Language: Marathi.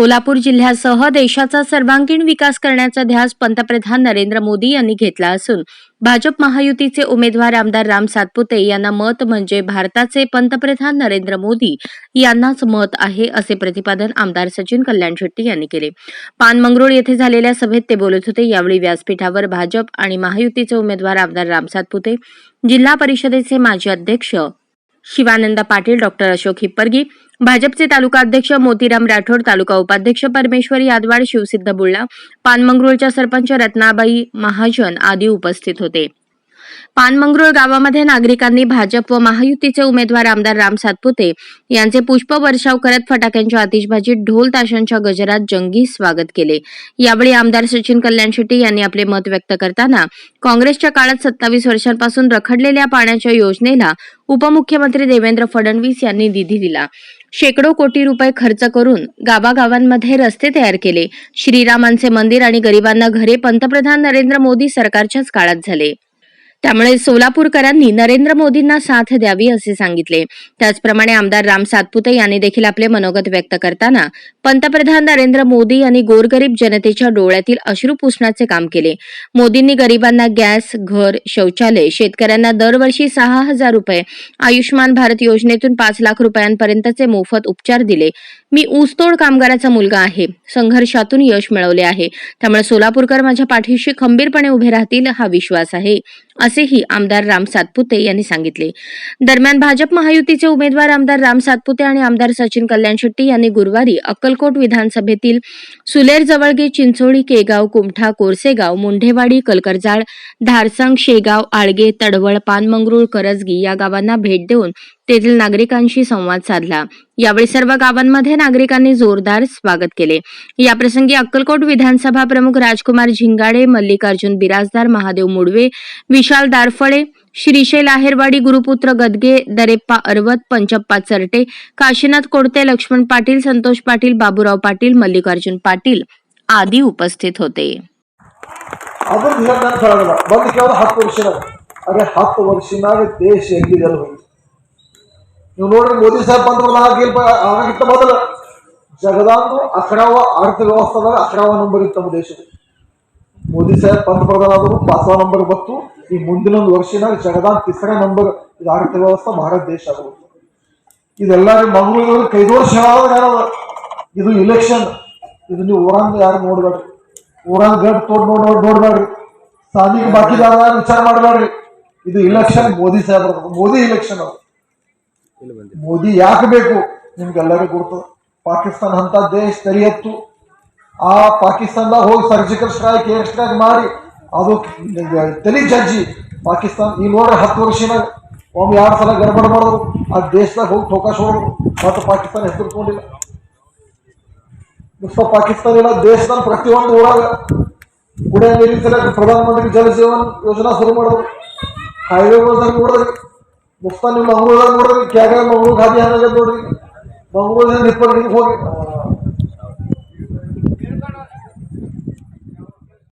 सोलापूर जिल्ह्यासह देशाचा सर्वांगीण विकास करण्याचा ध्यास पंतप्रधान नरेंद्र मोदी यांनी घेतला असून भाजप महायुतीचे उमेदवार आमदार राम सातपुते यांना मत म्हणजे भारताचे पंतप्रधान नरेंद्र मोदी यांनाच मत आहे असे प्रतिपादन आमदार सचिन कल्याण शेट्टी यांनी केले. पानमंगरुळ येथे झालेल्या सभेत ते बोलत होते यावेळी व्यासपीठावर भाजप आणि महायुतीचे उमेदवार आमदार राम सातपुते जिल्हा परिषदेचे माजी अध्यक्ष शिवानंद पाटील डॉक्टर अशोक हिप्परगी भाजपचे तालुका अध्यक्ष मोतीराम राठोड तालुका उपाध्यक्ष परमेश्वर यादवाड शिवसिद्ध बुलढा पानमंगरुळच्या सरपंच रत्नाबाई महाजन आदी उपस्थित होते. पानमंगरुळ गावामध्ये नागरिकांनी भाजप व महायुतीचे उमेदवार आमदार राम सातपुते यांचे पुष्प वर्षाव करत फटाक्यांच्या आतिषबाजीत ढोल ताशांच्या गजरात जंगी स्वागत केले. यावेळी आमदार सचिन कल्याण शेट्टी यांनी आपले मत व्यक्त करताना काँग्रेसच्या काळात सत्तावीस वर्षांपासून रखडलेल्या पाण्याच्या योजनेला उपमुख्यमंत्री देवेंद्र फडणवीस यांनी निधी दिला. शेकडो कोटी रुपये खर्च करून गावागावांमध्ये रस्ते तयार केले. श्रीरामांचे मंदिर आणि गरिबांना घरे पंतप्रधान नरेंद्र मोदी सरकारच्याच काळात झाले. त्यामुळे सोलापूरकरांनी नरेंद्र मोदींना साथ द्यावी असे सांगितले. त्याचप्रमाणे आमदार राम सातपुते यांनी देखील आपले मनोगत व्यक्त करताना पंतप्रधान नरेंद्र मोदी यांनी गोरगरीब जनतेच्या डोळ्यातील अश्रू पुसण्याचे काम केले. मोदींनी गरिबांना गॅस घर शौचालय शेतकऱ्यांना दरवर्षी सहा हजार रुपये आयुष्यमान भारत योजनेतून पाच लाख रुपयांपर्यंतचे मोफत उपचार दिले. मी ऊसतोड कामगाराचा मुलगा आहे. संघर्षातून यश मिळवले आहे. त्यामुळे सोलापूरकर माझ्या पाठीशी खंबीरपणे उभे राहतील हा विश्वास आहे. असेही आमदार राम सातपुते यांनी सांगितले. दरम्यान भाजप महायुतीचे उमेदवार आमदार राम सातपुते आणि आमदार सचिन कल्याण शेट्टी यांनी गुरुवारी अक्कलकोट विधानसभेतील सुलेर जवळगे चिंचोळी केगाव कुमठा कोरसेगाव मुंढेवाडी कलकरजाळ धारसंग शेगाव आळगे तडवळ पानमंगरुळ करजगी या गावांना भेट देऊन तेथील नागरिकांशी संवाद साधला. यावेळी सर्व गावांमध्ये नागरिकांनी जोरदार स्वागत केले. याप्रसंगी अक्कलकोट विधानसभा प्रमुख राजकुमार झिंगाडे मल्लिकार्जुन बिराजदार महादेव मुडवे विशाल दारफळे श्रीशैल आहेरवाडी गुरुपुत्र गदगे दरेप्पा अर्वत पंचप्पा चरटे काशीनाथ कोडते लक्ष्मण पाटील संतोष पाटील बाबूराव पाटील मल्लिकार्जुन पाटील आदी उपस्थित होते. आपण हात वर्षी अरे हात वर्षी देश ನೀವು ನೋಡ್ರಿ ಮೋದಿ ಸಾಹೇಬ್ ಬಂದ್ರೆ ಆಗಿಲ್ಪ ಆಗಿತ್ತ ಮೊದಲು ಜಗದಾಂದು ಅಖಡಾವ ಆರ್ಥಿಕ ವ್ಯವಸ್ಥೆದಾಗ ಅಖಡಾವ ನಂಬರ್ ಇತ್ತು ನಮ್ಮ ದೇಶದ. ಮೋದಿ ಸಾಹೇಬ್ ಪ್ರಧಾನ ಆದರು ಪಾಸವ ನಂಬರ್ ಬತ್ತು ಈ ಮುಂದಿನ ಒಂದು ವರ್ಷನಾಗ ಜಗದಾನ್ ತಿಸರ ನಂಬರ್ ಇದು ಆರ್ಥಿಕ ವ್ಯವಸ್ಥೆ ಭಾರತ ದೇಶ ಆಗುತ್ತೆ ಇದೆಲ್ಲರೂ ಮಂಗಳೂರು ಕೈದೋರ್ಷ ಇದು ಇಲೆಕ್ಷನ್ ಇದು ನೀವು ಊರಂಗ ಯಾರು ನೋಡ್ಬೇಡ್ರಿ ಊರಾನ್ ಗಡ್ ತೋಡ್ ನೋಡ್ ನೋಡ್ಬೇಡ್ರಿ ಸಾಧಿಗೆ ಬಾಕಿದಾರ ವಿಚಾರ ಮಾಡಬೇಡ್ರಿ ಇದು ಇಲೆಕ್ಷನ್ ಮೋದಿ ಸಾಹೇಬ್ರ ಮೋದಿ ಇಲೆಕ್ಷನ್ ಅವರು ಮೋದಿ ಯಾಕೆ ಬೇಕು? ನಿಮ್ಗೆಲ್ಲರೂ ಗೊತ್ತು ಪಾಕಿಸ್ತಾನ ಅಂತ ದೇಶ ತರಿಯತ್ತು ಆ ಪಾಕಿಸ್ತಾನದಾಗ ಹೋಗಿ ಸರ್ಜಿಕಲ್ ಸ್ಟ್ರೈಕ್, ಏರ್ ಸ್ಟ್ರೈಕ್ ಮಾಡಿ, ಅದು ತಲೆ ಜಜ್ಜಿ ಪಾಕಿಸ್ತಾನ ಈ ನೋಡ್ರಿ ಹತ್ತು ವರ್ಷನಾಗ ಒಮ್ಮೆ ಎರಡು ಸಲ ಗಡಬಡ ಮಾಡಿದ್ರು. ಆ ದೇಶದಾಗ ಹೋಗಿ ಠೋಕಾಶ್ ಹೊಡೆದ್ರು. ಮತ್ತು ಪಾಕಿಸ್ತಾನ ಹೆಸರುಕೊಂಡಿಲ್ಲ ಮುಸ್ತ ಪಾಕಿಸ್ತಾನ ಇಲ್ಲ, ದೇಶದಲ್ಲಿ ಪ್ರತಿಯೊಂದು ಊರಾಗ ಕುಡಿಯ ನೀರಿನ ಸಲ ಪ್ರಧಾನಮಂತ್ರಿ ಜಲ ಜೀವನ್ ಯೋಜನಾ ಶುರು ಮಾಡಿದ್ರು. ಹೈವೇಗಳದಾಗ ನೋಡಿದ್ರಿ ಮುಸ್ತಾ ನೀವು ಮಂಗಳೂರದಾಗ ನೋಡ್ರಿ ಕ್ಯಾಗ ಮಂಗಳೂರು ಖಾದಿ ಹಂಗಾಗ ನೋಡ್ರಿ ಮಂಗಳೂರಿಂದ ಇಪ್ಪತ್ತು ಹೋಗಿ